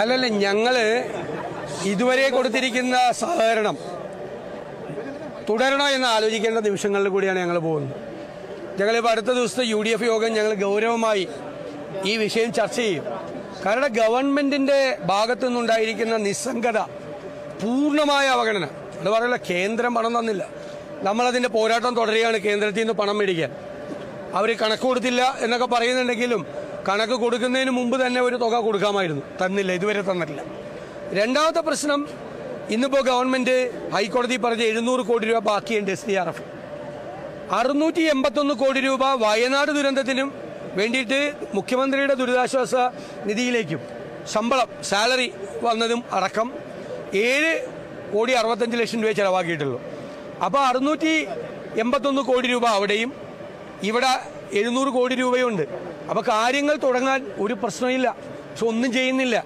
അല്ലല്ല ഞങ്ങൾ ഇതുവരെ കൊടുത്തിരിക്കുന്ന സഹകരണം തുടരണോ എന്ന് ആലോചിക്കേണ്ട നിമിഷങ്ങളിൽ കൂടിയാണ് ഞങ്ങൾ പോകുന്നത്. ഞങ്ങളിപ്പോൾ അടുത്ത ദിവസത്തെ യു ഡി എഫ് യോഗം ഞങ്ങൾ ഗൗരവമായി ഈ വിഷയം ചർച്ച ചെയ്യും. കാരണം ഗവൺമെന്റിന്റെ ഭാഗത്തു നിന്നുണ്ടായിരിക്കുന്ന നിസ്സംഗത പൂർണമായ അവഗണന. അത് പറയുന്നത് കേന്ദ്രം പണം തന്നില്ല. നമ്മളതിന്റെ പോരാട്ടം തുടരുകയാണ് കേന്ദ്രത്തിൽ നിന്ന് പണം മേടിക്കാൻ. അവർ കണക്ക് കൊടുത്തില്ല എന്നൊക്കെ പറയുന്നുണ്ടെങ്കിലും കണക്ക് കൊടുക്കുന്നതിന് മുമ്പ് തന്നെ ഒരു തുക കൊടുക്കാമായിരുന്നു. തന്നില്ല ഇതുവരെ തന്നിട്ടില്ല. രണ്ടാമത്തെ പ്രശ്നം ഇന്നിപ്പോൾ ഗവൺമെന്റ് ഹൈക്കോടതി പറഞ്ഞ എഴുന്നൂറ് കോടി രൂപ ബാക്കിയുണ്ട് എസ് ഡി ആർ എഫ് അറുന്നൂറ്റി എൺപത്തൊന്ന് കോടി രൂപ വയനാട് ദുരന്തത്തിനും വേണ്ടിയിട്ട് മുഖ്യമന്ത്രിയുടെ ദുരിതാശ്വാസ നിധിയിലേക്കും ശമ്പളം സാലറി വന്നതും അടക്കം ഏഴ് കോടി അറുപത്തഞ്ച് ലക്ഷം രൂപ ചിലവാക്കിയിട്ടുള്ളൂ. അപ്പോൾ അറുന്നൂറ്റി എൺപത്തൊന്ന് കോടി രൂപ അവിടെയും ഇവിടെ എഴുന്നൂറ് കോടി രൂപയുണ്ട്. അപ്പോൾ കാര്യങ്ങൾ തുടങ്ങാൻ ഒരു പ്രശ്നമില്ല. പക്ഷെ ഒന്നും ചെയ്യുന്നില്ല.